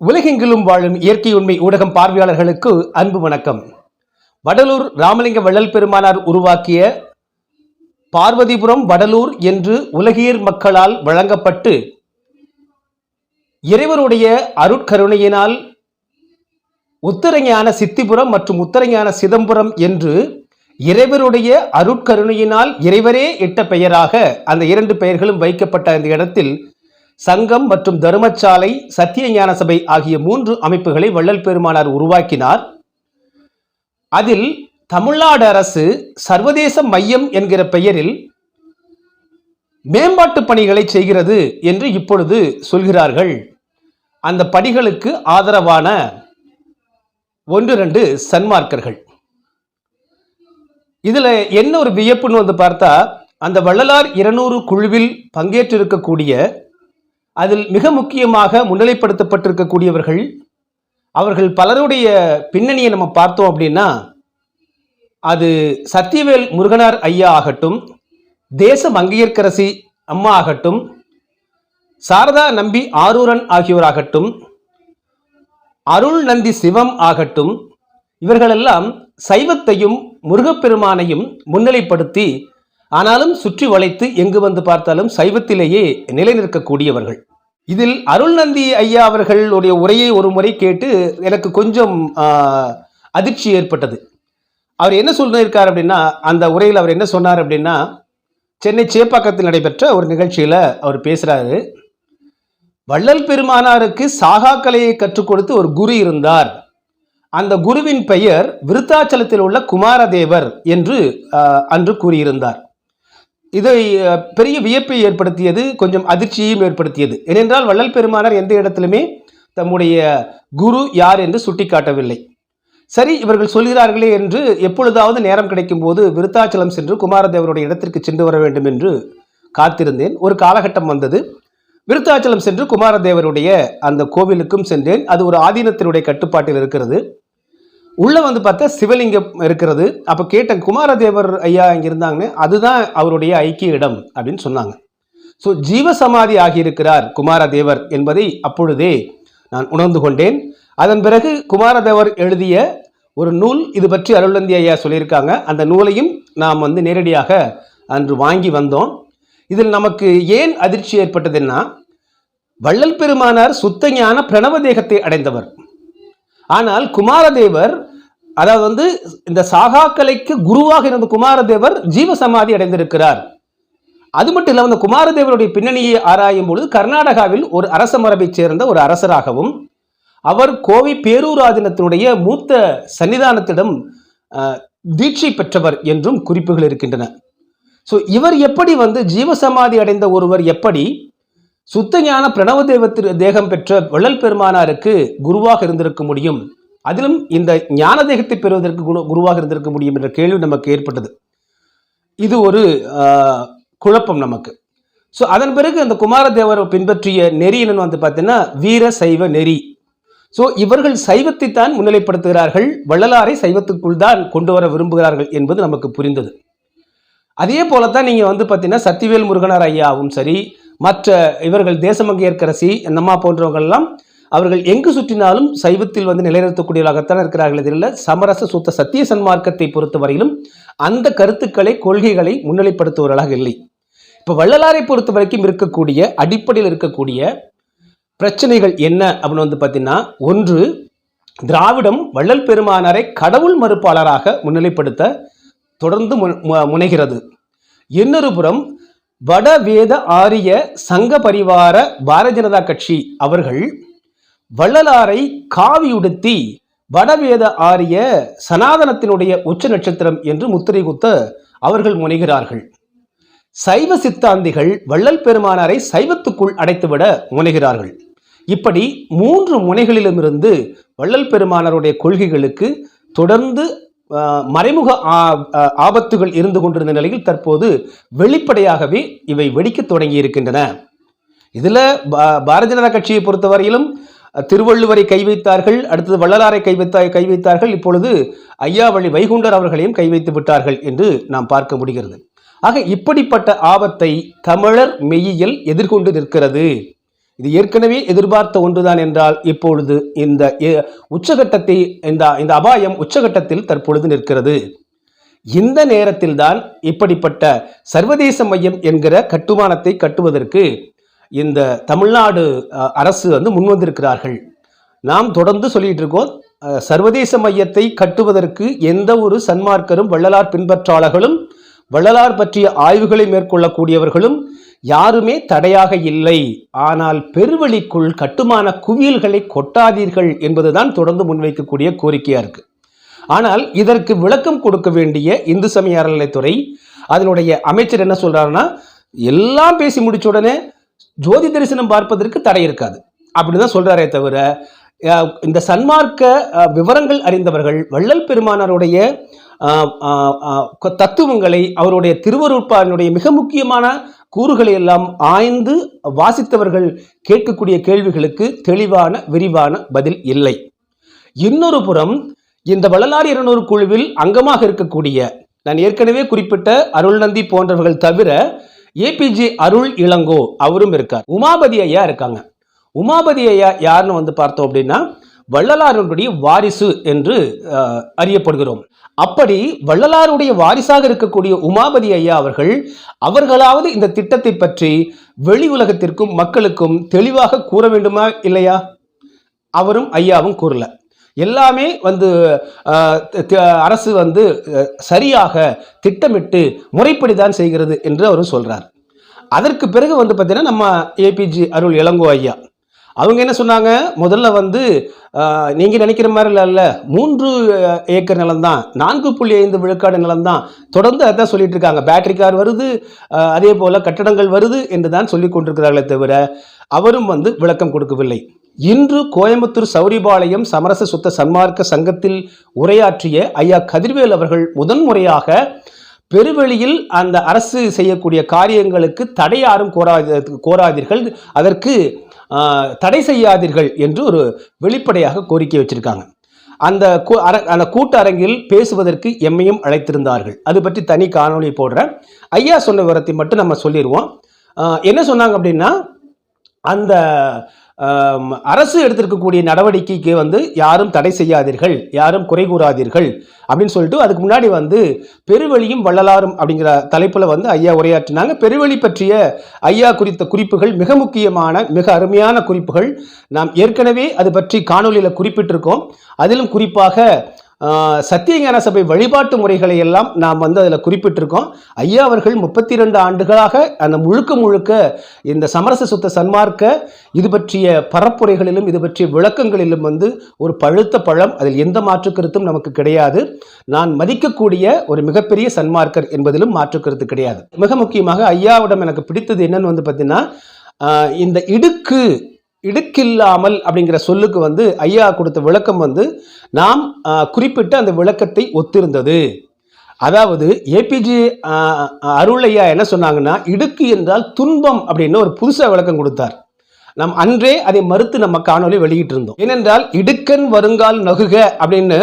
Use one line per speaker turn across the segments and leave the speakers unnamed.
உலகெங்கிலும் வாழும் இயற்கை உண்மை ஊடகம் பார்வையாளர்களுக்கு அன்பு வணக்கம். வடலூர் ராமலிங்க வள்ளல் பெருமானார் உருவாக்கிய பார்வதிபுரம் வடலூர் என்று உலகியர் மக்களால் வழங்கப்பட்டு இறைவருடைய அருட்கருணையினால் உத்தரஞான சித்திபுரம் மற்றும் உத்தரஞான சிதம்பரம் என்று இறைவருடைய அருட்கருணையினால் இறைவரே இட்ட பெயராக அந்த இரண்டு பெயர்களும் வைக்கப்பட்ட இந்த இடத்தில் சங்கம் மற்றும் தருமச்சாலை சத்திய ஞான சபை ஆகிய மூன்று அமைப்புகளை வள்ளல் பெருமானார் உருவாக்கினார். அதில் தமிழ்நாடு அரசு சர்வதேச மையம் என்கிற பெயரில் மேம்பாட்டு பணிகளை செய்கிறது என்று இப்பொழுது சொல்கிறார்கள். அந்த பணிகளுக்கு ஆதரவான ஒன்று ரெண்டு சன்மார்க்கர்கள். இதில் என்ன ஒரு வியப்புன்னு வந்து பார்த்தா அந்த வள்ளலார் இருநூறு குழுவில் பங்கேற்றிருக்கக்கூடிய அதில் மிக முக்கியமாக முன்னிலைப்படுத்தப்பட்டிருக்கக்கூடியவர்கள் அவர்கள் பலருடைய பின்னணியை நம்ம பார்த்தோம் அப்படின்னா அது சத்தியவேல் முருகனார் ஐயா ஆகட்டும் தேச மங்கையர்கரசி அம்மா ஆகட்டும் சாரதா நம்பி ஆரூரன் ஆகியோராகட்டும் அருள் நந்தி சிவம் ஆகட்டும் இவர்களெல்லாம் சைவத்தையும் முருகப்பெருமானையும் முன்னிலைப்படுத்தி ஆனாலும் சுற்றி வளைத்து எங்கு வந்து பார்த்தாலும் சைவத்திலேயே நிலைநிற்கக்கூடியவர்கள். இதில் அருள் நந்தி ஐயா அவர்களுடைய உரையை ஒரு முறை கேட்டு எனக்கு கொஞ்சம் அதிர்ச்சி ஏற்பட்டது. அவர் என்ன சொல்லியிருக்கார் அப்படின்னா அந்த உரையில் அவர் என்ன சொன்னார் அப்படின்னா சென்னை சேப்பாக்கத்தில் நடைபெற்ற ஒரு நிகழ்ச்சியில் அவர் பேசுகிறாரு வள்ளல் பெருமானாருக்கு சாகா கலையை கற்றுக் கொடுத்து ஒரு குரு இருந்தார். அந்த குருவின் பெயர் விருத்தாச்சலத்தில் உள்ள குமாரதேவர் என்று அன்று கூறியிருந்தார். இதை பெரிய வியப்பை ஏற்படுத்தியது கொஞ்சம் அதிர்ச்சியையும் ஏற்படுத்தியது. ஏனென்றால் வள்ளல் பெருமானார் எந்த இடத்திலுமே தம்முடைய குரு யார் என்று சுட்டிக்காட்டவில்லை. சரி இவர்கள் சொல்கிறார்களே என்று எப்பொழுதாவது நேரம் கிடைக்கும் போது விருத்தாச்சலம் சென்று குமாரதேவருடைய இடத்திற்கு சென்று வர வேண்டும் என்று காத்திருந்தேன். ஒரு காலகட்டம் வந்தது. விருத்தாச்சலம் சென்று குமாரதேவருடைய அந்த கோவிலுக்கும் சென்றேன். அது ஒரு ஆதீனத்தினுடைய கட்டுப்பாட்டில் இருக்கிறது. உள்ளே வந்து பார்த்தா சிவலிங்கம் இருக்கிறது. அப்போ கேட்டேன் குமாரதேவர் ஐயா இங்கே இருந்தாங்கன்னு அதுதான் அவருடைய ஐக்கிய இடம் அப்படின்னு சொன்னாங்க. ஸோ ஜீவசமாதி ஆகியிருக்கிறார் குமாரதேவர் என்பதை அப்பொழுதே நான் உணர்ந்து கொண்டேன். அதன் பிறகு குமாரதேவர் எழுதிய ஒரு நூல் இது பற்றி அருளந்தி ஐயா சொல்லியிருக்காங்க. அந்த நூலையும் நாம் வந்து நேரடியாக அன்று வாங்கி வந்தோம். இதில் நமக்கு ஏன் அதிர்ச்சி ஏற்பட்டதுன்னா வள்ளல் பெருமானார் சுத்த ஞான பிரணவ தேகத்தை அடைந்தவர். ஆனால் குமாரதேவர் அதாவது வந்து இந்த சாகாக்கலைக்கு குருவாக இருந்த குமாரதேவர் ஜீவசமாதி அடைந்திருக்கிறார். அது மட்டும் இல்லாமல் இந்த குமாரதேவருடைய பின்னணியை ஆராயும் பொழுது கர்நாடகாவில் ஒரு அரச மரபைச் சேர்ந்த ஒரு அரசராகவும் அவர் கோவை பேரூராதீனத்தினுடைய மூத்த சன்னிதானத்திடம் தீட்சை பெற்றவர் என்றும் குறிப்புகள் இருக்கின்றன. ஸோ இவர் எப்படி வந்து ஜீவசமாதி அடைந்த ஒருவர் எப்படி சுத்த ஞான பிரணவ தெய்வத்திற்கு தேகம் பெற்ற வள்ளல் பெருமானாருக்கு குருவாக இருந்திருக்க முடியும். அதிலும் இந்த ஞான தேகத்தை பெறுவதற்கு குரு குருவாக இருந்திருக்க முடியும் என்ற கேள்வி நமக்கு ஏற்பட்டது. இது ஒரு குழப்பம் நமக்கு. ஸோ அதன் பிறகு அந்த குமாரதேவர் பின்பற்றிய நெறி என்னன்னு வந்து பார்த்தீங்கன்னா வீர சைவ நெறி. ஸோ இவர்கள் சைவத்தை தான் முன்னிலைப்படுத்துகிறார்கள் வள்ளலாரை சைவத்துக்குள் தான் கொண்டு வர விரும்புகிறார்கள் என்பது நமக்கு புரிந்தது. அதே போலத்தான் நீங்கள் வந்து பார்த்தீங்கன்னா சத்திவேல் முருகனார் ஐயாவும் சரி மற்ற இவர்கள் தேசமங்கையர்க்கரசி நம்மா போன்றவர்கள்லாம் அவர்கள் எங்கு சுற்றினாலும் சைவத்தில் வந்து நிலைநிறுத்தக்கூடியவர்களாகத்தான் இருக்கிறார்கள் இதில் சமரச சுத்த சத்திய சன்மார்க்கத்தை பொறுத்தவரையிலும் அந்த கருத்துக்களை கொள்கைகளை முன்னிலைப்படுத்துபவர்களாக இல்லை. இப்போ வள்ளலாரை பொறுத்த வரைக்கும் இருக்கக்கூடிய அடிப்படையில் இருக்கக்கூடிய பிரச்சனைகள் என்ன அப்படின்னு வந்து பார்த்தீங்கன்னா ஒன்று திராவிடம் வள்ளல் பெருமானாரை கடவுள் மறுப்பாளராக முன்னிலைப்படுத்த தொடர்ந்து மு- முனைகிறது. இன்னொரு புறம் வடவேத ஆரிய சங்க பரிவார பாரதிய ஜனதா கட்சி அவர்கள் வள்ளலாரை காவியுடுத்தி வடவேத ஆரிய சனாதனத்தினுடைய உச்ச நட்சத்திரம் என்று முத்திரை குத்த அவர்கள் முனைகிறார்கள். சைவ சித்தாந்திகள் வள்ளல் பெருமானாரை சைவத்துக்குள் அடைத்துவிட முனைகிறார்கள். இப்படி மூன்று முனைகளிலுமிருந்து வள்ளல் பெருமானாருடைய கொள்கைகளுக்கு தொடர்ந்து மறைமுக ஆ- ஆபத்துகள் இருந்து கொண்டிருந்த நிலையில் தற்போது வெளிப்படையாகவே இவை வெடிக்கத் தொடங்கி இருக்கின்றன இதில் பா- பாரதிய ஜனதா கட்சியை பொறுத்தவரையிலும் திருவள்ளுவரை கை வைத்தார்கள் அடுத்தது வள்ளலாரை கை வைத்தா கை வைத்தார்கள் இப்பொழுது ஐயாவழி வைகுண்டர் அவர்களையும் கை வைத்து விட்டார்கள் என்று நாம் பார்க்க முடிகிறது. ஆக இப்படிப்பட்ட ஆபத்தை தமிழர் மெய்யியல் எதிர்கொண்டு நிற்கிறது. இது ஏற்கனவே எதிர்பார்த்த ஒன்றுதான் என்றால் இப்பொழுது இந்த எ- உச்சகட்டத்தை இந்த இந்த அபாயம் உச்சகட்டத்தில் தற்பொழுது நிற்கிறது. இந்த நேரத்தில்தான் இப்படிப்பட்ட சர்வதேச மையம் என்கிற கட்டுமானத்தை கட்டுவதற்கு இந்த தமிழ்நாடு அரசு வந்து முன்வந்திருக்கிறார்கள் நாம் தொடர்ந்து சொல்லிட்டு இருக்கோம் சர்வதேச மையத்தை கட்டுவதற்கு எந்த ஒரு சன்மார்க்கரும் வள்ளலார் பின்பற்றாளர்களும் வள்ளலார் பற்றிய ஆய்வுகளை மேற்கொள்ளக்கூடியவர்களும் யாருமே தடையாக இல்லை. ஆனால் பெருவழிக்குள் கட்டுமான குவியல்களை கொட்டாதீர்கள் என்பதுதான் தொடர்ந்து முன்வைக்கக்கூடிய கோரிக்கையாக இருக்கு. ஆனால் இதற்கு விளக்கம் கொடுக்க வேண்டிய இந்து சமய அறநிலைத்துறை அதனுடைய அமைச்சர் என்ன சொல்றாருன்னா எல்லாம் பேசி முடிச்ச உடனே ஜோதி தரிசனம் பார்ப்பதற்கு தடை இருக்காது. அப்படிதான் சொல்றாரே தவிர இந்த சன்மார்க்க விவரங்கள் அறிந்தவர்கள் வள்ளல் பெருமானாருடைய தத்துவங்களை அவருடைய திருவருட்பாவினுடைய மிக முக்கியமான கூறுகளை எல்லாம் ஆய்ந்து வாசித்தவர்கள் கேட்கக்கூடிய கேள்விகளுக்கு தெளிவான விரிவான பதில் இல்லை. இன்னொரு புறம் இந்த வள்ளலார் இருநூறு குழுவில் அங்கமாக இருக்கக்கூடிய நான் ஏற்கனவே குறிப்பிட்ட அருள்நந்தி போன்றவர்கள் தவிர ஏபிஜே அருள் இளங்கோ அவரும் இருக்கார். உமாபதி ஐயா இருக்காங்க. உமாபதி ஐயா யாருன்னு வந்து பார்த்தோம் அப்படின்னா வள்ளலாருடைய வாரிசு என்று அறியப்படுகிறோம். அப்படி வள்ளலாருடைய வாரிசாக இருக்கக்கூடிய உமாபதி ஐயா அவர்கள் அவர்களாவது இந்த திட்டத்தை பற்றி வெளி உலகத்திற்கும் மக்களுக்கும் தெளிவாக கூற வேண்டுமா இல்லையா? அவரும் ஐயாவும் கூறல. எல்லாமே வந்து அரசு வந்து சரியாக திட்டமிட்டு முறைப்படி தான் செய்கிறது என்று அவர் சொல்றார். அதற்கு பிறகு வந்து பார்த்தீங்கன்னா நம்ம ஏபிஜி அருள் இளங்கோ ஐயா. அவங்க என்ன சொன்னாங்க? முதல்ல வந்து நீங்கள் நீங்க நினைக்கிற மாதிரி இல்ல மூன்று ஏக்கர் ஏக்கர் நிலம்தான். நான்கு புள்ளி ஐந்து விழுக்காடு நிலம்தான். தொடர்ந்து அதான் சொல்லிட்டு இருக்காங்க. பேட்டரி கார் வருது அதே போல கட்டடங்கள் வருது என்று தான் சொல்லி கொண்டிருக்கிறார்களே தவிர அவரும் வந்து விளக்கம் கொடுக்கவில்லை. இன்று கோயம்புத்தூர் சௌரிபாளையம் சமரச சுத்த சன்மார்க்க சங்கத்தில் உரையாற்றிய ஐயா கதிர்வேல் அவர்கள் முதன்முறையாக பெருவெளியில் அந்த அரசு செய்யக்கூடிய காரியங்களுக்கு தடை யாரும் கோராத கோராதீர்கள். அதற்கு தடை செய்யாதீர்கள் என்று ஒரு வெளிப்படையாக கோரிக்கை வச்சிருக்காங்க. அந்த கூ- அர- அந்த கூட்டரங்கில் பேசுவதற்கு எம்மையும் அழைத்திருந்தார்கள். அது பற்றி தனி காணொளி போடுறேன் ஐயா சொன்ன விவரத்தை மட்டும் நம்ம சொல்லிடுவோம் என்ன சொன்னாங்க அப்படின்னா அந்த அரசு எடுத்திருக்கக்கூடிய நடவடிக்கைக்கு வந்து யாரும் தடை செய்யாதீர்கள் யாரும் குறை கூறாதீர்கள் அப்படின்னு சொல்லிட்டு அதுக்கு முன்னாடி வந்து பெருவழியும் வள்ளலாரும் அப்படிங்கிற தலைப்பில் வந்து ஐயா உரையாற்றினாங்க. பெருவழி பற்றிய ஐயா குறித்த குறிப்புகள் மிக முக்கியமான மிக அருமையான குறிப்புகள். நாம் ஏற்கனவே அது பற்றி காணொலியில் குறிப்பிட்டிருக்கோம். அதிலும் குறிப்பாக சத்தியஞான சபை வழிபாட்டு முறைகளை எல்லாம் நாம் வந்து அதில் குறிப்பிட்டிருக்கோம். ஐயா அவர்கள் முப்பத்தி ரெண்டு ஆண்டுகளாக அந்த முழுக்க முழுக்க இந்த சமரச சுத்த சன்மார்க்க இது பற்றிய பரப்புரைகளிலும் இது பற்றிய விளக்கங்களிலும் வந்து ஒரு பழுத்த பழம் அதில் எந்த மாற்றுக்கருத்தும் நமக்கு கிடையாது. நான் மதிக்கக்கூடிய ஒரு மிகப்பெரிய சன்மார்க்கர் என்பதிலும் மாற்று கருத்து கிடையாது. மிக முக்கியமாக ஐயாவிடம் எனக்கு பிடித்தது என்னன்னு வந்து பார்த்தீங்கன்னா இந்த இடுக்கு இடுக்கில்லாமல் அப்படிங்கிற சொல்லுக்கு வந்து ஐயா கொடுத்த விளக்கம் வந்து நாம் குறிப்பிட்ட அந்த விளக்கத்தை ஒத்திருந்தது. அதாவது ஏபிஜே அருள் ஐயா என்ன சொன்னாங்கன்னா இடுக்கு என்றால் துன்பம் அப்படின்னு ஒரு புதுசாக விளக்கம் கொடுத்தார். நாம் அன்றே அதை மறுத்து நம்ம காணொலி வெளியிட்டிருந்தோம். ஏனென்றால் இடுக்கன் வருங்கால் நகுக அப்படின்னு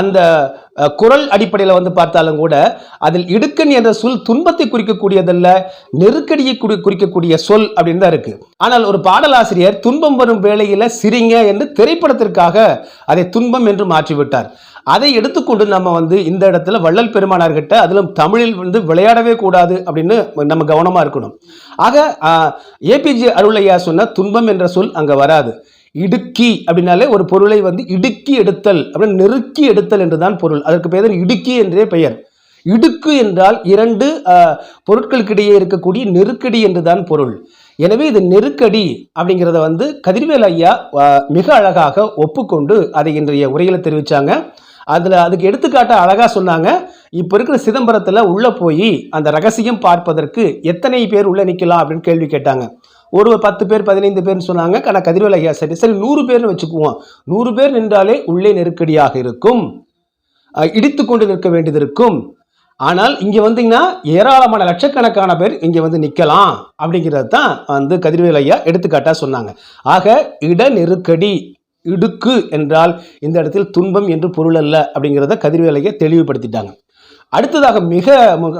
அந்த குரல் அடிப்படையில் வந்து பார்த்தாலும் கூட அதில் இடுக்கன் என்ற சொல் துன்பத்தை குறிக்கக்கூடியதல்ல நெருக்கடியை குறி குறிக்கக்கூடிய சொல் அப்படின்னு தான் இருக்கு. ஆனால் ஒரு பாடலாசிரியர் துன்பம் வரும் வேளையில் சிரிங்க என்று திரைப்படத்திற்காக அதை துன்பம் என்று மாற்றிவிட்டார். அதை எடுத்துக்கொண்டு நம்ம வந்து இந்த இடத்துல வள்ளல் பெருமானார்கிட்ட அதிலும் தமிழில் வந்து விளையாடவே கூடாது அப்படின்னு நம்ம கவனமாக இருக்கணும். ஆக ஏபிஜே அருளையா சொன்ன துன்பம் என்ற சொல் அங்கே வராது. இடுக்கி அப்படின்னாலே ஒரு பொருளை வந்து இடுக்கி எடுத்தல் அப்படின்னு நெருக்கி எடுத்தல் என்றுதான் பொருள். அதற்கு பெயர் இடுக்கி என்றே பெயர். இடுக்கு என்றால் இரண்டு பொருட்களுக்கிடையே இருக்கக்கூடிய நெருக்கடி என்றுதான் பொருள். எனவே இது நெருக்கடி அப்படிங்கிறத வந்து கதிர்வேல் ஐயா மிக அழகாக ஒப்புக்கொண்டு அதை இன்றைய உரையில் தெரிவிச்சாங்க. அதில் அதுக்கு எடுத்துக்காட்ட அழகாக சொன்னாங்க. இப்போ இருக்கிற சிதம்பரத்தில் உள்ளே போய் அந்த ரகசியம் பார்ப்பதற்கு எத்தனை பேர் உள்ளே நிற்கலாம் அப்படின்னு கேள்வி கேட்டாங்க. ஒரு பத்து பேர் பதினைந்து பேர்னு சொன்னாங்க. ஆனால் கதிர்வேல் ஐயா சரி சரி நூறு பேர்னு வச்சுக்குவோம். நூறு பேர் நின்றாலே உள்ளே நெருக்கடியாக இருக்கும். இடித்து கொண்டு நிற்க வேண்டியது இருக்கும். ஆனால் இங்கே வந்தீங்கன்னா ஏராளமான லட்சக்கணக்கான பேர் இங்கே வந்து நிற்கலாம் அப்படிங்கிறது தான் வந்து கதிர்வேல் ஐயா எடுத்துக்காட்டாக சொன்னாங்க. ஆக இட நெருக்கடி இடுக்கு என்றால் இந்த இடத்தில் துன்பம் என்று பொருள் அல்ல அப்படிங்கிறத கதிர்வேலையை தெளிவுபடுத்திட்டாங்க. அடுத்ததாக மிக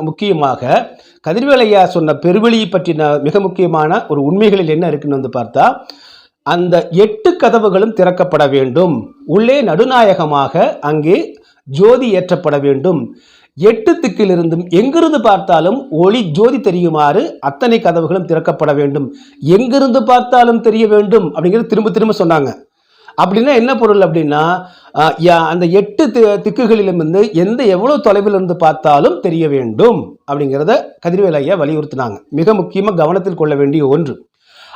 முக்கியமாக கதிர்வேலையா சொன்ன பெருவெளியை பற்றின மிக முக்கியமான ஒரு உண்மைகளில் என்ன இருக்குன்னு வந்து பார்த்தா அந்த எட்டு கதவுகளும் திறக்கப்பட வேண்டும். உள்ளே நடுநாயகமாக அங்கே ஜோதி ஏற்றப்பட வேண்டும். எட்டு திக்கிலிருந்தும் எங்கிருந்து பார்த்தாலும் ஒளி ஜோதி தெரியுமாறு அத்தனை கதவுகளும் திறக்கப்பட வேண்டும். எங்கிருந்து பார்த்தாலும் தெரிய வேண்டும் அப்படிங்கிறது திரும்ப திரும்ப சொன்னாங்க. அப்படின்னா என்ன பொருள் அப்படின்னா யா- அந்த எட்டு தி- திக்குகளிலும் இருந்து எந்த எவ்வளோ தொலைவில் இருந்து பார்த்தாலும் தெரிய வேண்டும் அப்படிங்கிறத கதிர்வேல் ஐயா வலியுறுத்தினாங்க. மிக முக்கியமாக கவனத்தில் கொள்ள வேண்டிய ஒன்று.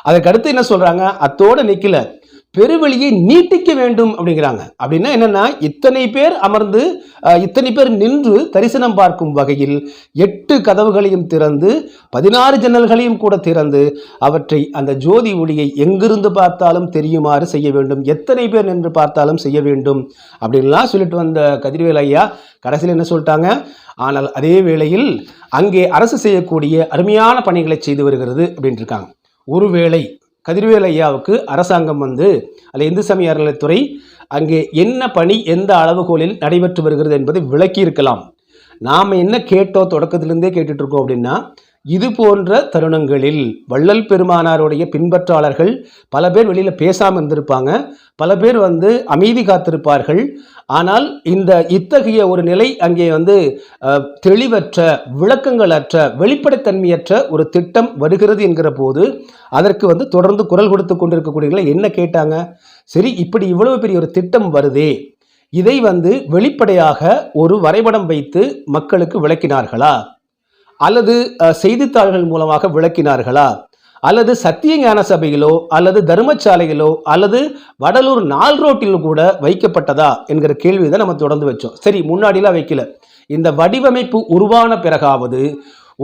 அதற்கடுத்து என்ன சொல்றாங்க? அத்தோட நிக்கல. பெருவெளியை நீட்டிக்க வேண்டும் அப்படிங்கிறாங்க. அப்படின்னா என்னன்னா இத்தனை பேர் அமர்ந்து இத்தனை பேர் நின்று தரிசனம் பார்க்கும் வகையில் எட்டு கதவுகளையும் திறந்து பதினாறு ஜன்னல்களையும் கூட திறந்து அவற்றை அந்த ஜோதி ஒளியை எங்கிருந்து பார்த்தாலும் தெரியுமாறு செய்ய வேண்டும். எத்தனை பேர் நின்று பார்த்தாலும் செய்ய வேண்டும். அப்படின்லாம் சொல்லிட்டு வந்த கதிர்வேல் ஐயா கடைசியில் என்ன சொல்லிட்டாங்க? ஆனால் அதே வேளையில் அங்கே அரசு செய்யக்கூடிய அருமையான பணிகளை செய்து வருகிறது அப்படின்ட்டு இருக்காங்க. ஒருவேளை கதிர்வேல் ஐயாவுக்கு அரசாங்கம் வந்து அல்ல இந்து சமய அறநிலைத்துறை அங்கே என்ன பணி எந்த அளவுகோலில் நடைபெற்று வருகிறது என்பதை விளக்கி இருக்கலாம் நாம் என்ன கேட்டோம் தொடக்கத்திலிருந்தே கேட்டுட்ருக்கோம் அப்படின்னா இது போன்ற தருணங்களில் வள்ளல் பெருமானாருடைய பின்பற்றாளர்கள் பல பேர் வெளியில் பேசாமல் இருந்திருப்பாங்க. பல பேர் வந்து அமைதி காத்திருப்பார்கள். ஆனால் இந்த இத்தகைய ஒரு நிலை அங்கே வந்து தெளிவற்ற விளக்கங்களற்ற வெளிப்படைத்தன்மையற்ற ஒரு திட்டம் வருகிறது என்கிற போது அதற்கு வந்து தொடர்ந்து குரல் கொடுத்து கொண்டிருக்கக்கூடியவர்களை என்ன கேட்டாங்க? சரி இப்படி இவ்வளவு பெரிய ஒரு திட்டம் வருதே. இதை வந்து வெளிப்படையாக ஒரு வரைபடம் வைத்து மக்களுக்கு விளக்கினார்களா? அல்லது செய்தித்தாள்கள் மூலமாக விளக்கினார்களா? அல்லது சத்திய ஞான சபையிலோ அல்லது தர்மசாலையிலோ அல்லது வடலூர் நாள் ரோட்டில் கூட வைக்கப்பட்டதா என்கிற கேள்வி தான் நம்ம தொடர்ந்து வச்சோம். சரி முன்னாடிலாம் வைக்கல. இந்த வடிவமைப்பு உருவான பிறகாவது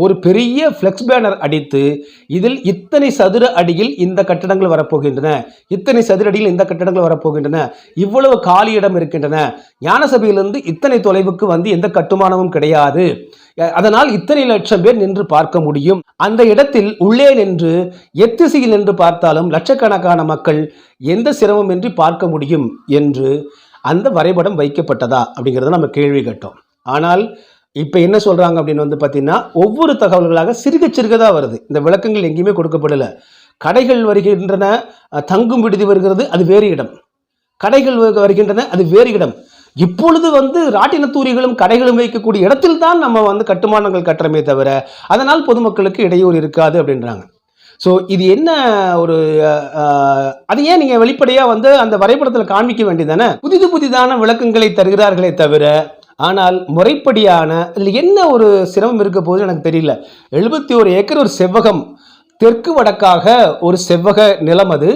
ஒரு பெரிய ஃப்ளெக்ஸ் பேனர் அடித்து இதில் இத்தனை சதுர அடியில் இந்த கட்டடங்கள் வரப்போகின்றன. இத்தனை சதுர அடியில் இந்த கட்டடங்கள் வரப்போகின்றன. இவ்வளவு காலி இடம் இருக்கின்றன. ஞான சபையிலிருந்து இத்தனை தொலைவுக்கு வந்து எந்த கட்டுமானமும் கிடையாது. அதனால் இத்தனை லட்சம் பேர் நின்று பார்க்க முடியும். அந்த இடத்தில் உள்ளே நின்று எத்திசையில் நின்று பார்த்தாலும் லட்சக்கணக்கான மக்கள் எந்த சிரமமின்றி பார்க்க முடியும் என்று அந்த வரைபடம் வைக்கப்பட்டதா அப்படிங்கிறத நம்ம கேள்வி கேட்டோம். ஆனால் இப்போ என்ன சொல்கிறாங்க அப்படின்னு வந்து பார்த்தீங்கன்னா ஒவ்வொரு தகவல்களாக சிறுக சிறுகதாக வருது. இந்த விளக்கங்கள் எங்கேயுமே கொடுக்கப்படலை. கடைகள் வருகின்றன தங்கும் விடுதி வருகிறது அது வேறு இடம். கடைகள் வரு- வருகின்றன அது வேறு இடம். இப்பொழுது வந்து ராட்டினத்தூரிகளும் கடைகளும் வைக்கக்கூடிய இடத்தில் தான் நம்ம வந்து கட்டுமானங்கள் கட்டுறமே தவிர அதனால் பொதுமக்களுக்கு இடையூறு இருக்காது அப்படின்றாங்க. ஸோ இது என்ன ஒரு அது ஏன் நீங்கள் வெளிப்படையாக வந்து அந்த வரைபடத்தில் காண்பிக்க வேண்டியதானே புதிது புதிதான விளக்கங்களை தருகிறார்களே தவிர ஆனால் முறைப்படியான இதில் என்ன ஒரு சிரமம் இருக்க போகுது எனக்கு தெரியல. எழுபத்தி ஒரு ஏக்கர் ஒரு செவ்வகம் தெற்கு வடக்காக ஒரு செவ்வக நிலம் அது.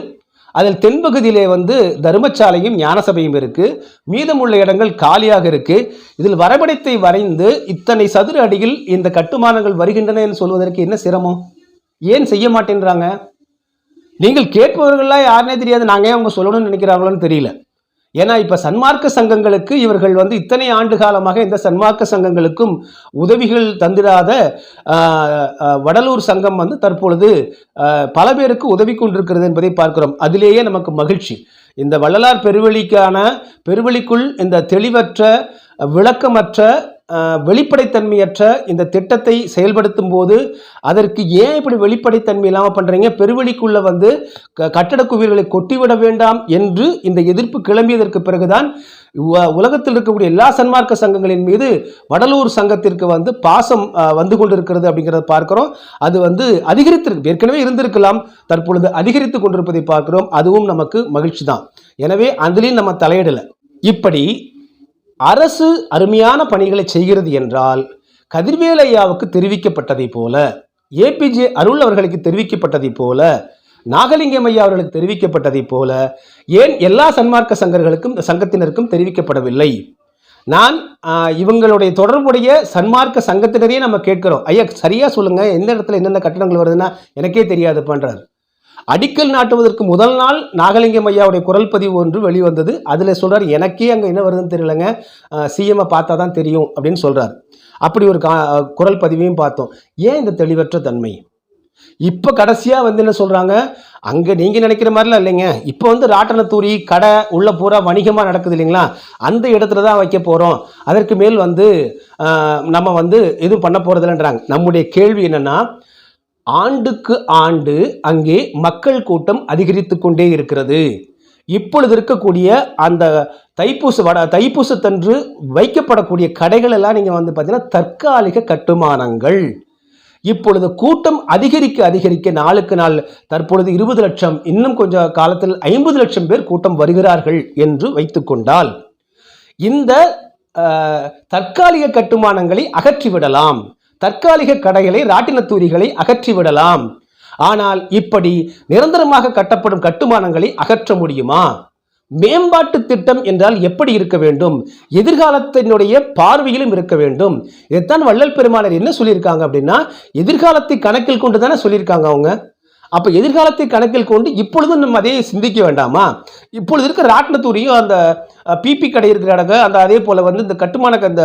அதில் தென்பகுதியிலே வந்து தர்மசாலையும் ஞானசபையும் இருக்குது மீதமுள்ள இடங்கள் காலியாக இருக்குது இதில் வரைபடத்தை வரைந்து இத்தனை சதுர அடியில் இந்த கட்டுமானங்கள் வருகின்றன என்று சொல்வதற்கு என்ன சிரமம்? ஏன் செய்ய மாட்டேன்றாங்க? நீங்கள் கேட்பவர்கள்லாம் யாருனே தெரியாது. நாங்கள் ஏன் அவங்க சொல்லணும்னு நினைக்கிறாங்களோன்னு தெரியல. ஏன்னா இப்போ சன்மார்க்க சங்கங்களுக்கு இவர்கள் வந்து இத்தனை ஆண்டு காலமாக இந்த சன்மார்க்க சங்கங்களுக்கும் உதவிகள் தந்திராத வடலூர் சங்கம் வந்து தற்பொழுது பல பேருக்கு உதவி கொண்டிருக்கிறது என்பதை பார்க்கிறோம். அதிலேயே நமக்கு மகிழ்ச்சி. இந்த வள்ளலார் பெருவெளிக்கான பெருவெளிக்குள் இந்த தெளிவற்ற விளக்கமற்ற வெளிப்படைத்தன்மையற்ற இந்த திட்டத்தை செயல்படுத்தும் போது அதற்கு ஏன் இப்படி வெளிப்படைத்தன்மை இல்லாமல் பண்ணுறீங்க பெருவெளிக்குள்ளே வந்து க- குவியல்களை கொட்டிவிட வேண்டாம் என்று இந்த எதிர்ப்பு கிளம்பியதற்கு பிறகுதான் உலகத்தில் இருக்கக்கூடிய எல்லா சன்மார்க்க சங்கங்களின் மீது வடலூர் சங்கத்திற்கு வந்து பாசம் வந்து கொண்டிருக்கிறது அப்படிங்கிறத பார்க்கிறோம். அது வந்து அதிகரித்திருக்கு ஏற்கனவே இருந்திருக்கலாம். தற்பொழுது அதிகரித்து கொண்டிருப்பதை பார்க்கிறோம். அதுவும் நமக்கு மகிழ்ச்சி தான். எனவே அதிலையும் நம்ம தலையிடலை. இப்படி அரசு அருமையான பணிகளை செய்கிறது என்றால் கதிர்வேல் ஐயாவுக்கு தெரிவிக்கப்பட்டதைப் போல ஏபிஜே அருள் அவர்களுக்கு தெரிவிக்கப்பட்டதைப் போல நாகலிங்கம் ஐயா அவர்களுக்கு தெரிவிக்கப்பட்டதைப் போல ஏன் எல்லா சன்மார்க்க சங்கர்களுக்கும் சங்கத்தினருக்கும் தெரிவிக்கப்படவில்லை? நான் இவங்களுடைய தொடர்புடைய சன்மார்க்க சங்கத்தினரையே நம்ம கேட்கிறோம். ஐயா சரியா சொல்லுங்க. எந்த இடத்துல என்னென்ன கட்டணங்கள் வருதுன்னா எனக்கே தெரியாது பண்றாரு அடிக்கல் நாட்டுவதற்கு முதல் நாள் நாகலிங்கம் ஐயாவுடைய குரல் பதிவு ஒன்று வெளிவந்தது. அதில் சொல்கிறார் எனக்கே அங்கே என்ன வருதுன்னு தெரியலங்க. சிஎம்ஐ பார்த்தா தான் தெரியும் அப்படின்னு சொல்கிறார் அப்படி ஒரு கா குரல் பதிவையும் பார்த்தோம். ஏன் இந்த தெளிவற்ற தன்மை? இப்போ கடைசியாக வந்து என்ன சொல்கிறாங்க அங்கே நீங்கள் நினைக்கிற மாதிரிலாம் இல்லைங்க. இப்போ வந்து ராட்டனத்தூரி கடை உள்ள பூரா வணிகமாக நடக்குது இல்லைங்களா? அந்த இடத்துல தான் வைக்க போகிறோம் அதற்கு மேல் வந்து நம்ம வந்து எதுவும் பண்ண போகிறதில்லன்றாங்க நம்முடைய கேள்வி என்னென்னா ஆண்டுக்கு ஆண்டு அங்கே மக்கள் கூட்டம் அதிகரித்து கொண்டே இருக்கிறது. இப்பொழுது இருக்கக்கூடிய அந்த தைப்பூச வட தைப்பூசத்தன்று வைக்கப்படக்கூடிய கடைகள் எல்லாம் நீங்கள் வந்து பார்த்தீங்கன்னா தற்காலிக கட்டுமானங்கள். இப்பொழுது கூட்டம் அதிகரிக்க அதிகரிக்க நாளுக்கு நாள் தற்பொழுது இருபது லட்சம் இன்னும் கொஞ்சம் காலத்தில் ஐம்பது லட்சம் பேர் கூட்டம் வருகிறார்கள் என்று வைத்துக்கொண்டால் இந்த தற்காலிக கட்டுமானங்களை அகற்றிவிடலாம். தற்காலிக கடைகளை ராட்டினத்தூரிகளை அகற்றிவிடலாம் ஆனால் இப்படி நிரந்தரமாக கட்டப்படும் கட்டுமானங்களை அகற்ற முடியுமா? மேம்பாட்டு திட்டம் என்றால் எப்படி இருக்க வேண்டும்? எதிர்காலத்தினுடைய பார்வையிலும் இருக்க வேண்டும். இதைத்தான் வள்ளல் பெருமாளர் என்ன சொல்லியிருக்காங்க அப்படின்னா எதிர்காலத்தை கணக்கில் கொண்டு தானே சொல்லியிருக்காங்க அவங்க. அப்போ எதிர்காலத்தை கணக்கில் கொண்டு இப்பொழுதும் நம்ம அதையே சிந்திக்க வேண்டாமா? இப்பொழுது இருக்கிற ராட்டினத்தூரியும் அந்த பிபி கடை இருக்கிற இடங்க அந்த அதே போல் வந்து இந்த கட்டுமான அந்த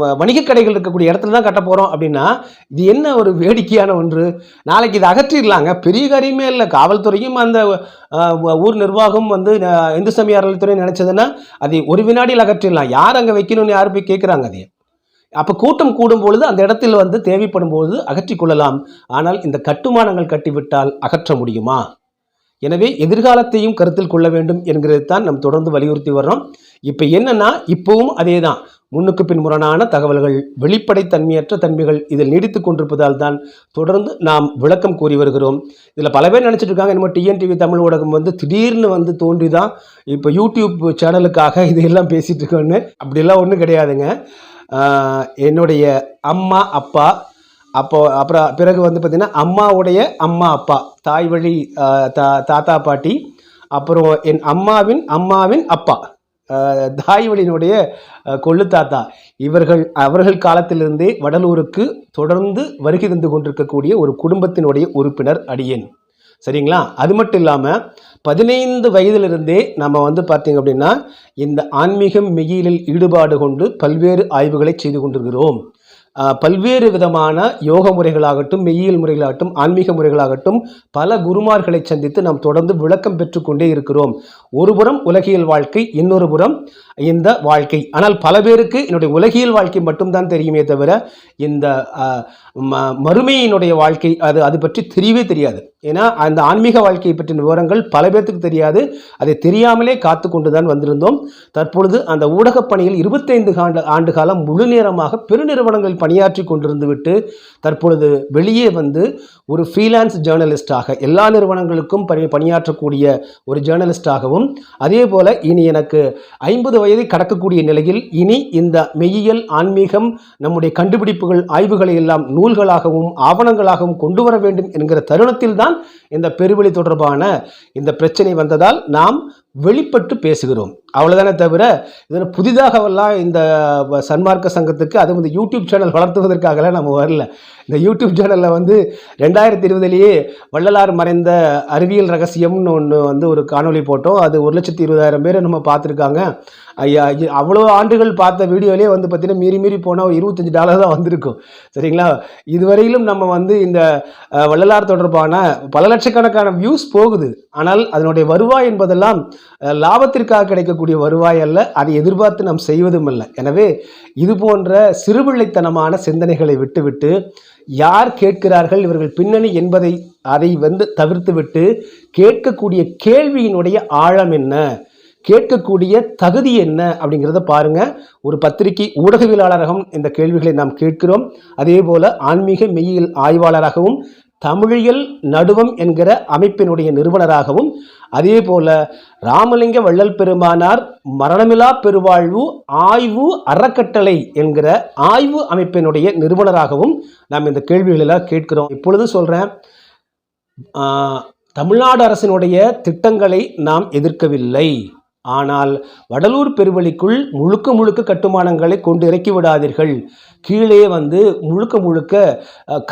வ- வணிக கடைகள் இருக்கக்கூடிய இடத்துல தான் கட்ட போகிறோம் அப்படின்னா இது என்ன ஒரு வேடிக்கையான ஒன்று? நாளைக்கு இதை அகற்றிடலாங்க. பெரிய காரியமே இல்லை. காவல்துறையும் அந்த ஊர் நிர்வாகம் வந்து இந்து சமய அறநிலைத்துறை நினச்சதுன்னா அதை ஒரு வினாடியில் அகற்றிடலாம். யார் அங்கே வைக்கணும்னு யார் போய் கேட்குறாங்க அதை அப்போ கூட்டம் கூடும் பொழுது அந்த இடத்தில் வந்து தேவைப்படும் பொழுது அகற்றிக் கொள்ளலாம். ஆனால் இந்த கட்டுமானங்கள் கட்டிவிட்டால் அகற்ற முடியுமா? எனவே எதிர்காலத்தையும் கருத்தில் கொள்ள வேண்டும் என்கிறது தான் நம் தொடர்ந்து வலியுறுத்தி வர்றோம். இப்போ என்னன்னா இப்பவும் அதே தான் முன்னுக்கு பின் முரணான தகவல்கள் வெளிப்படைத்தன்மையற்ற தன்மைகள் இதில் நீடித்து கொண்டிருப்பதால் தான் தொடர்ந்து நாம் விளக்கம் கூறி வருகிறோம். இதில் பல பேர் நினச்சிட்டு இருக்காங்க நம்ம டிஎன்டிவி தமிழ் ஊடகம் வந்து திடீர்னு வந்து தோன்றி தான் இப்போ யூடியூப் சேனலுக்காக இதையெல்லாம் பேசிகிட்டு இருக்கோன்னு அப்படிலாம் ஒன்றும் கிடையாதுங்க. என்னுடைய அம்மா அப்பா அப்போ அப்புறம் பிறகு வந்து பார்த்திங்கன்னா அம்மாவுடைய அம்மா அப்பா தாய் வழி தா தாத்தா பாட்டி அப்புறம் என் அம்மாவின் அம்மாவின் அப்பா தாய் வழியினுடைய கொள்ளு தாத்தா. இவர்கள் அவர்கள் காலத்திலிருந்தே வடலூருக்கு தொடர்ந்து வருகை தந்து கொண்டிருக்கக்கூடிய ஒரு குடும்பத்தினுடைய உறுப்பினர் அடியேன். சரிங்களா? அது மட்டும் இல்லாமல் பதினைந்து வயதிலிருந்தே நம்ம வந்து பார்த்தீங்க அப்படின்னா இந்த ஆன்மீகம் மெயிலில் ஈடுபாடு கொண்டு பல்வேறு ஆய்வுகளை செய்து கொண்டிருக்கிறோம். பல்வேறு விதமான யோக முறைகளாகட்டும் மெய்யியல் முறைகளாகட்டும் ஆன்மீக முறைகளாகட்டும் பல குருமார்களை சந்தித்து நாம் தொடர்ந்து விளக்கம் பெற்றுக்கொண்டே இருக்கிறோம். ஒரு புறம் உலகியல் வாழ்க்கை இன்னொரு புறம் இந்த வாழ்க்கை. ஆனால் பல பேருக்கு என்னுடைய உலகியல் வாழ்க்கை மட்டும்தான் தெரியுமே தவிர இந்த ம- மறுமையினுடைய வாழ்க்கை அது அது பற்றி தெரியவே தெரியாது. ஏன்னா அந்த ஆன்மீக வாழ்க்கையை பற்றின விவரங்கள் பல பேர்த்துக்கு தெரியாது. அதை தெரியாமலே காத்து கொண்டு தான் வந்திருந்தோம். தற்பொழுது அந்த ஊடகப் பணியில் இருபத்தைந்து ஆண்டு ஆண்டு காலம் முழு நேரமாக பெருநிறுவனங்களில் பணியாற்றி கொண்டிருந்து விட்டு தற்பொழுது வெளியே வந்து ஒரு ஃப்ரீலான்ஸ் ஜேர்னலிஸ்டாக எல்லா நிறுவனங்களுக்கும் பணி பணியாற்றக்கூடிய ஒரு ஜேர்னலிஸ்டாகவும் அதே போல் இனி எனக்கு ஐம்பது வயதை கடக்கக்கூடிய நிலையில் இனி இந்த மெய்யியல் ஆன்மீகம் நம்முடைய கண்டுபிடிப்புகள் ஆய்வுகளை எல்லாம் நூல்களாகவும் ஆவணங்களாகவும் கொண்டு வர வேண்டும் என்கிற தருணத்தில் தான் இந்த பெருவெளி தொடர்பான இந்த பிரச்சனை வந்ததால் நாம் வெளிப்பட்டு பேசுகிறோம். அவ்வளோதானே தவிர இதில் புதிதாகவெல்லாம் இந்த சன்மார்க்க சங்கத்துக்கு அதுவும் இந்த யூடியூப் சேனல் வளர்த்துவதற்காகலாம் நம்ம வரல. இந்த யூடியூப் சேனலில் வந்து ரெண்டாயிரத்தி இருபதுலேயே வள்ளலார் மறைந்த அறிவியல் ரகசியம்னு ஒன்று வந்து ஒரு காணொளி போட்டோம். அது ஒரு லட்சத்தி இருபதாயிரம் பேர் நம்ம பார்த்துருக்காங்க. ஐயா அவ்வளோ ஆண்டுகள் பார்த்த வீடியோலேயே வந்து பார்த்திங்கன்னா மீறி மீறி போனால் ஒரு இருபத்தஞ்சி டாலர் தான் வந்திருக்கும். சரிங்களா? இதுவரையிலும் நம்ம வந்து இந்த வள்ளலார் தொடர்பான பல லட்சக்கணக்கான வியூஸ் போகுது. ஆனால் அதனுடைய வருவாய் என்பதெல்லாம் லாபத்திற்காக கிடைக்கக்கூடிய வருவாய் அல்ல அதை எதிர்பார்த்து நாம் செய்வதும் அல்ல. எனவே இது போன்ற சிறுபிள்ளைத்தனமான சிந்தனைகளை விட்டுவிட்டு யார் கேட்கிறார்கள் இவர்கள் பின்னணி என்பதை அதை வந்து தவிர்த்துவிட்டு கேட்கக்கூடிய கேள்வியினுடைய ஆழம் என்ன கேட்கக்கூடிய தகுதி என்ன அப்படிங்கிறத பாருங்க. ஒரு பத்திரிகை ஊடகவியலாளராகவும் இந்த கேள்விகளை நாம் கேட்கிறோம். அதே போல ஆன்மீக மெய்யியல் ஆய்வாளராகவும் தமிழியல் நடுவம் என்கிற அமைப்பினுடைய நிறுவனராகவும் அதே போல ராமலிங்க வள்ளல் பெருமானார் மரணமிலா பெருவாழ்வு ஆய்வு அறக்கட்டளை என்கிற ஆய்வு அமைப்பினுடைய நிறுவனராகவும் நாம் இந்த கேள்விகளெல்லாம் கேட்கிறோம். இப்பொழுது சொல்கிறேன் தமிழ்நாடு அரசினுடைய திட்டங்களை நாம் எதிர்க்கவில்லை. ஆனால் வடலூர் பெருவழிக்குள் முழுக்க முழுக்க கட்டுமானங்களை கொண்டு இறக்கி விடாதீர்கள். கீழே வந்து முழுக்க முழுக்க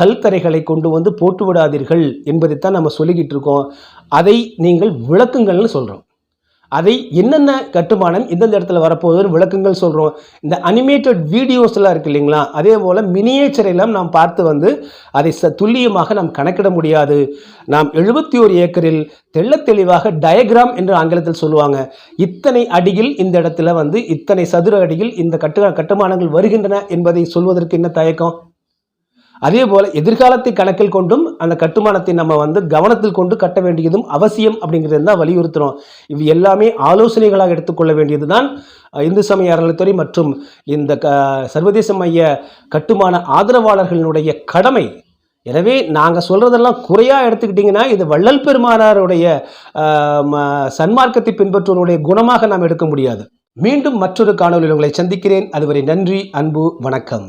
கல்தரைகளை கொண்டு வந்து போட்டு விடாதீர்கள் என்பதைத்தான் நம்ம சொல்லிக்கிட்டு இருக்கோம். அதை நீங்கள் விளக்குங்கள்னு சொல்கிறோம் அதை என்னென்ன கட்டுமானம் எந்தெந்த இடத்துல வரப்போகுதுன்னு விளக்கங்கள் சொல்கிறோம் இந்த அனிமேட்டட் வீடியோஸ்லாம் இருக்கு இல்லைங்களா? அதே போல் மினியேச்சர் எல்லாம் நாம் பார்த்து வந்து அதை ச துல்லியமாக நாம் கணக்கிட முடியாது. நாம் எழுபத்தி ஒரு ஏக்கரில் தெள்ள தெளிவாக டயக்ராம் என்று ஆங்கிலத்தில் சொல்லுவாங்க. இத்தனை அடியில் இந்த இடத்துல வந்து இத்தனை சதுர அடியில் இந்த கட்டு கட்டுமானங்கள் வருகின்றன என்பதை சொல்வதற்கு என்ன தயக்கம்? அதே போல் எதிர்காலத்தை கணக்கில் கொண்டும் அந்த கட்டுமானத்தை நம்ம வந்து கவனத்தில் கொண்டு கட்ட வேண்டியதும் அவசியம் அப்படிங்கிறது தான் வலியுறுத்துகிறோம் இவை எல்லாமே ஆலோசனைகளாக எடுத்துக்கொள்ள வேண்டியது தான் இந்து சமய அறநிலைத்துறை மற்றும் இந்த க சர்வதேச மைய கட்டுமான ஆதரவாளர்களினுடைய கடமை. எனவே நாங்கள் சொல்கிறதெல்லாம் குறையாக எடுத்துக்கிட்டிங்கன்னா இது வள்ளல் பெருமானாருடைய சன்மார்க்கத்தை பின்பற்றுவனுடைய குணமாக நாம் எடுக்க முடியாது. மீண்டும் மற்றொரு காணொலியில் உங்களை சந்திக்கிறேன். அதுவரை நன்றி அன்பு வணக்கம்.